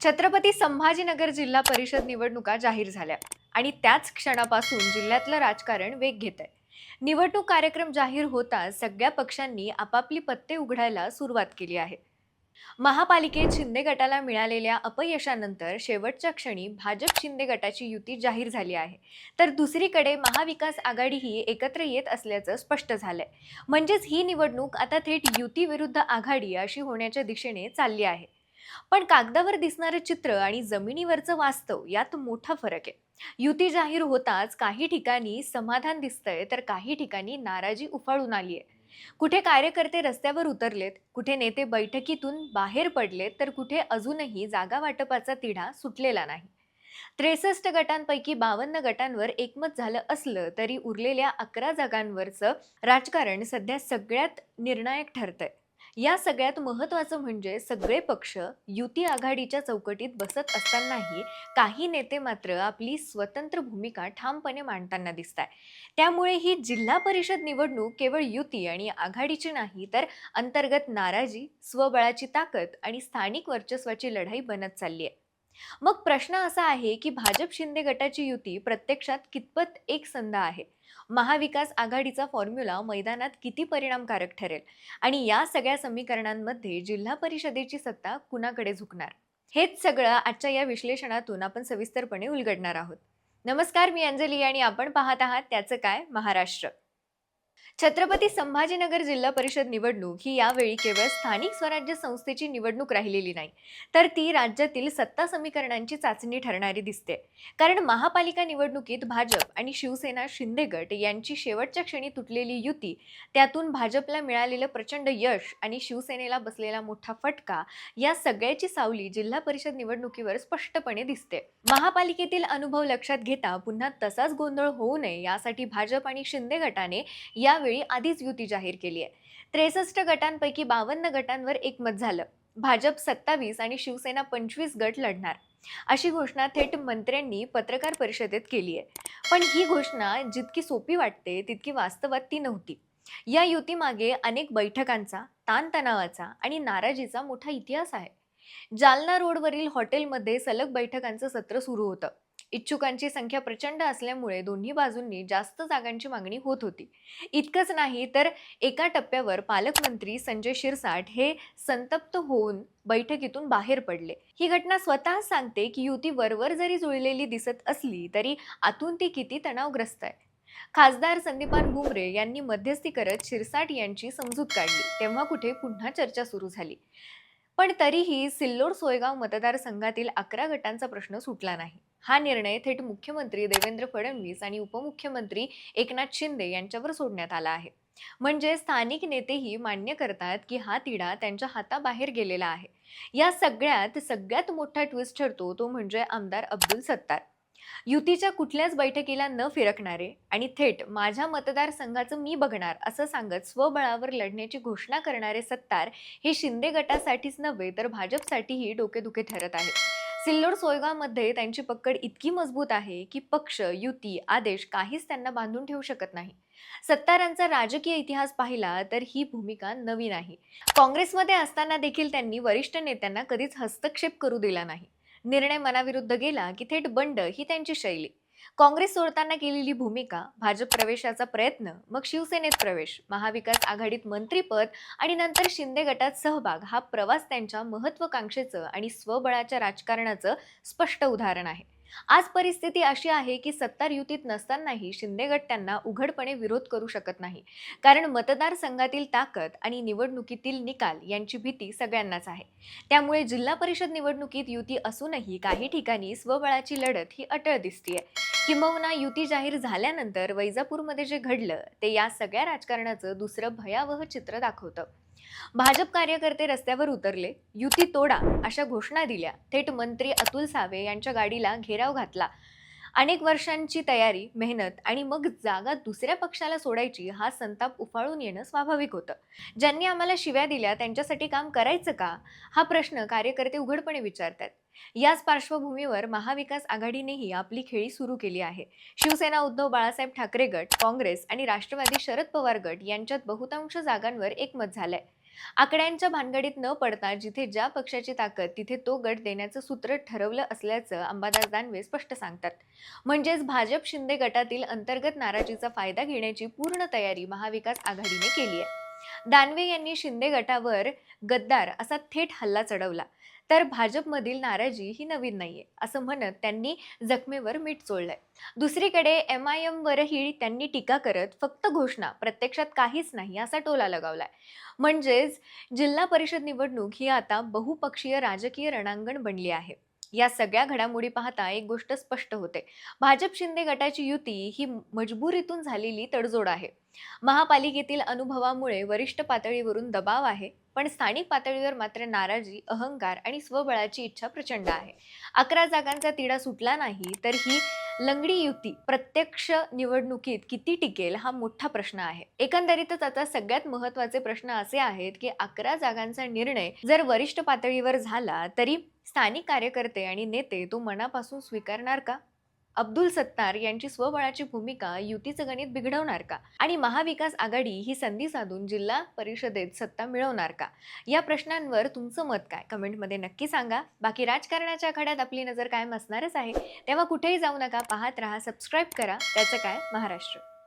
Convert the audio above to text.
छत्रपती संभाजीनगर जिल्हा परिषद निवडणुका जाहीर झाल्या आणि त्याच क्षणापासून जिल्ह्यातलं राजकारण वेग घेत आहे निवडणूक कार्यक्रम जाहीर होताच सगळ्या पक्षांनी आपापली पत्ते उघडायला सुरुवात केली आहे. महापालिकेत शिंदे गटाला मिळालेल्या अपयशानंतर शेवटच्या क्षणी भाजप शिंदे गटाची युती जाहीर झाली आहे. तर दुसरीकडे महाविकास आघाडीही एकत्र येत असल्याचं स्पष्ट झालंय. म्हणजेच ही निवडणूक आता थेट युती विरुद्ध आघाडी अशी होण्याच्या दिशेने चालली आहे. पण कागदावर दिसणारं चित्र आणि जमिनीवरचं वास्तव यात मोठा फरक आहे. युती जाहीर होताच काही ठिकाणी समाधान दिसतंय तर काही ठिकाणी नाराजी उफाळून आली आहे कुठे कार्यकर्ते रस्त्यावर उतरलेत कुठे नेते बैठकीतून बाहेर पडलेत तर कुठे अजूनही जागा वाटपाचा तिढा सुटलेला नाही. त्रेसष्ट गटांपैकी बावन्न गटांवर एकमत झालं असलं तरी उरलेल्या अकरा जागांवरचं राजकारण सध्या सगळ्यात निर्णायक ठरतंय. या सगळ्यात महत्त्वाचं म्हणजे सगळे पक्ष युती आघाडीच्या चौकटीत बसत असतानाही काही नेते मात्र आपली स्वतंत्र भूमिका ठामपणे मांडताना दिसत आहे त्यामुळे ही जिल्हा परिषद निवडणूक केवळ युती आणि आघाडीची नाही तर अंतर्गत नाराजी स्वबळाची ताकद आणि स्थानिक वर्चस्वाची लढाई बनत चालली आहे मग प्रश्न असा आहे की भाजप शिंदे गटाची युती प्रत्यक्षात कितपत एक संध आहे? महाविकास आघाडीचा फॉर्म्युला मैदानात किती परिणामकारक ठरेल? आणि या सगळ्या समीकरणांमध्ये जिल्हा परिषदेची सत्ता कुणाकडे झुकणार? हेच सगळं आजच्या या विश्लेषणातून आपण सविस्तरपणे उलगडणार आहोत. नमस्कार मी अंजली आणि आपण पाहत आहात त्याचं काय? महाराष्ट्र. छत्रपती संभाजीनगर जिल्हा परिषद निवडणूक ही यावेळी केवळ स्थानिक स्वराज्य संस्थेची निवडणूक राहिलेली नाही तर ती राज्यातील सत्ता समीकरणांची चाचणी ठरणारी दिसते. कारण महापालिका निवडणुकीत भाजप आणि शिवसेना शिंदे गट यांची शेवटच्या क्षणी तुटलेली युती त्यातून भाजपला मिळालेलं प्रचंड यश आणि शिवसेनेला बसलेला मोठा फटका या सगळ्याची सावली जिल्हा परिषद निवडणुकीवर स्पष्टपणे दिसते. महापालिकेतील अनुभव लक्षात घेता पुन्हा तसाच गोंधळ होऊ नये यासाठी भाजप आणि शिंदे गटाने यावेळी आधीच युती जाहीर केली आहे. त्रेसष्ट गटांपैकी बावन्न गटांवर एकमत झालं. भाजप सत्तावीस आणि शिवसेना पंचवीस गट लढणार. अशी घोषणा थेट मंत्र्यांनी पत्रकार परिषदेत केली आहे. पण ही घोषणा जितकी सोपी वाटते तितकी वास्तवात ती नव्हती. या युतीमागे अनेक बैठकांचा ताणतणावाचा आणि नाराजीचा मोठा इतिहास आहे. जालना रोडवरील हॉटेलमध्ये सलग बैठकांचं सत्र सुरू होतं. इच्छुकांची संख्या प्रचंड असल्यामुळे दोन्ही बाजूंनी जास्त जागांची मागणी होत होती. इतकंच नाही तर एका टप्प्यावर पालकमंत्री संजय शिरसाट हे संतप्त होऊन बैठकीतून बाहेर पडले. ही घटना स्वतः सांगते की युती वरवर जरी जुळलेली दिसत असली तरी आतून ती किती तणावग्रस्त आहे. खासदार संदीपान बुमरे यांनी मध्यस्थी करत शिरसाट यांची समजूत काढली. तेव्हा कुठे पुन्हा चर्चा सुरू झाली. पण तरीही सिल्लोड सोयगाव मतदारसंघातील अकरा गटांचा प्रश्न सुटला नाही. हा निर्णय थेट मुख्यमंत्री देवेंद्र फडणवीस आणि उपमुख्यमंत्री एकनाथ शिंदे यांच्यावर सोडण्यात आला आहे. म्हणजे स्थानिक नेतेही मान्य करतात की हा तिढा त्यांच्या हाताबाहेर गेलेला आहे. या सगळ्यात सगळ्यात मोठा ट्विस्ट ठरतो तो म्हणजे आमदार अब्दुल सत्तार. युतीच्या कुठल्याच बैठकीला न फिरकणारे आणि थेट माझ्या मतदारसंघाचं मी बघणार असं सांगत स्वबळावर लढण्याची घोषणा करणारे सत्तार हे शिंदे गटासाठीच नव्हे तर भाजपसाठीही डोकेदुखे ठरत आहे. सिल्लोड सोयगावमध्ये त्यांची पकड इतकी मजबूत आहे की पक्ष युती आदेश काहीच त्यांना बांधून ठेवू शकत नाही. सत्तारांचा राजकीय इतिहास पाहिला तर ही भूमिका नवी नाही काँग्रेसमध्ये असताना देखील त्यांनी वरिष्ठ नेत्यांना कधीच हस्तक्षेप करू दिला नाही. निर्णय मनाविरुद्ध गेला की थेट बंड ही त्यांची शैली. काँग्रेस सोडताना केलेली भूमिका भाजप प्रवेशाचा प्रयत्न मग शिवसेनेत प्रवेश महाविकास आघाडीत मंत्रीपद आणि नंतर शिंदे गटात सहभाग हा प्रवास त्यांच्या महत्वाकांक्षेचं आणि स्वबळाच्या राजकारणाचं स्पष्ट उदाहरण आहे. आज परिस्थिती अशी आहे की सत्तार युतीत नसतानाही शिंदे गट त्यांना उघडपणे विरोध करू शकत नाही. कारण मतदारसंघातील ताकद आणि निवडणुकीतील निकाल यांची भीती सगळ्यांनाच आहे. त्यामुळे जिल्हा परिषद निवडणुकीत युती असूनही काही ठिकाणी स्वबळाची लढत ही अटळ दिसतीये. किंबहुना युती जाहीर झाल्यानंतर वैजापूरमध्ये जे घडलं ते या सगळ्या राजकारणाचं दुसरं भयावह चित्र दाखवतं. भाजप कार्यकर्ते रस्त्यावर उतरले युती तोडा अशा घोषणा दिल्या. थेट मंत्री अतुल सावे यांच्या गाडीला घेराव घातला. अनेक वर्षांची तयारी मेहनत आणि मग जागा दुसऱ्या पक्षाला सोडायची हा संताप उफाळून येणं स्वाभाविक होतं. ज्यांनी आम्हाला शिव्या दिल्या त्यांच्यासाठी काम करायचं का? हा प्रश्न कार्यकर्ते उघडपणे विचारतात. याच पार्श्वभूमीवर महाविकास आघाडीनेही आपली खेळी सुरू केली आहे. शिवसेना उद्धव बाळासाहेब ठाकरे गट काँग्रेस आणि राष्ट्रवादी शरद पवार गट यांच्यात बहुतांश जागांवर एकमत झालंय. आकड्यांच्या भानगडीत न पडता जिथे ज्या पक्षाची ताकद तिथे तो गट देण्याचं सूत्र ठरवलं असल्याचं अंबादास दानवे स्पष्ट सांगतात. म्हणजेच भाजप शिंदे गटातील अंतर्गत नाराजीचा फायदा घेण्याची पूर्ण तयारी महाविकास आघाडीने केली आहे. दानवे यांनी शिंदे गटावर गद्दार असा थेट हल्ला चढवला. तर भाजपमधील नाराजी ही नवीन नाहीये असं म्हणत त्यांनी जखमेवर मीठ चोळलंय. दुसरीकडे एम आय एमवरही त्यांनी टीका करत फक्त घोषणा प्रत्यक्षात काहीच नाही असा टोला लगावलाय. म्हणजेच जिल्हा परिषद निवडणूक ही आता बहुपक्षीय राजकीय रणांगण बनली आहे. या सगळ्या घडामोडी पाहता एक गोष्ट स्पष्ट होते. भाजप शिंदे गटाची युती ही मजबुरीतून झालेली तडजोड आहे. महापालिकेतील अनुभवामुळे वरिष्ठ पातळीवरून दबाव आहे पण स्थानिक पातळीवर मात्र नाराजी अहंकार आणि स्वबळाची इच्छा प्रचंड आहे. अकरा जागांचा तिढा सुटला नाही तर ही लंगडी युती प्रत्यक्ष निवडणुकीत किती टिकेल हा मोठा प्रश्न आहे. एकंदरीतच आता सगळ्यात महत्त्वाचे प्रश्न असे आहेत की अकरा जागांचा निर्णय जर वरिष्ठ पातळीवर झाला तरी स्थानिक कार्यकर्ते आणि नेते तो मनापासून स्वीकारणार का? अब्दुल सत्तार यांची स्वबळाची भूमिका युतीचं गणित बिघडवणार का? आणि महाविकास आघाडी ही संधी साधून जिल्हा परिषदेत सत्ता मिळवणार का? या प्रश्नांवर तुमचं मत काय? कमेंटमध्ये नक्की सांगा. बाकी राजकारणाच्या खड्यात आपली नजर कायम असणारच आहे. तेव्हा कुठेही जाऊ नका. पाहत राहा सबस्क्राईब करा. त्याचं काय? महाराष्ट्र.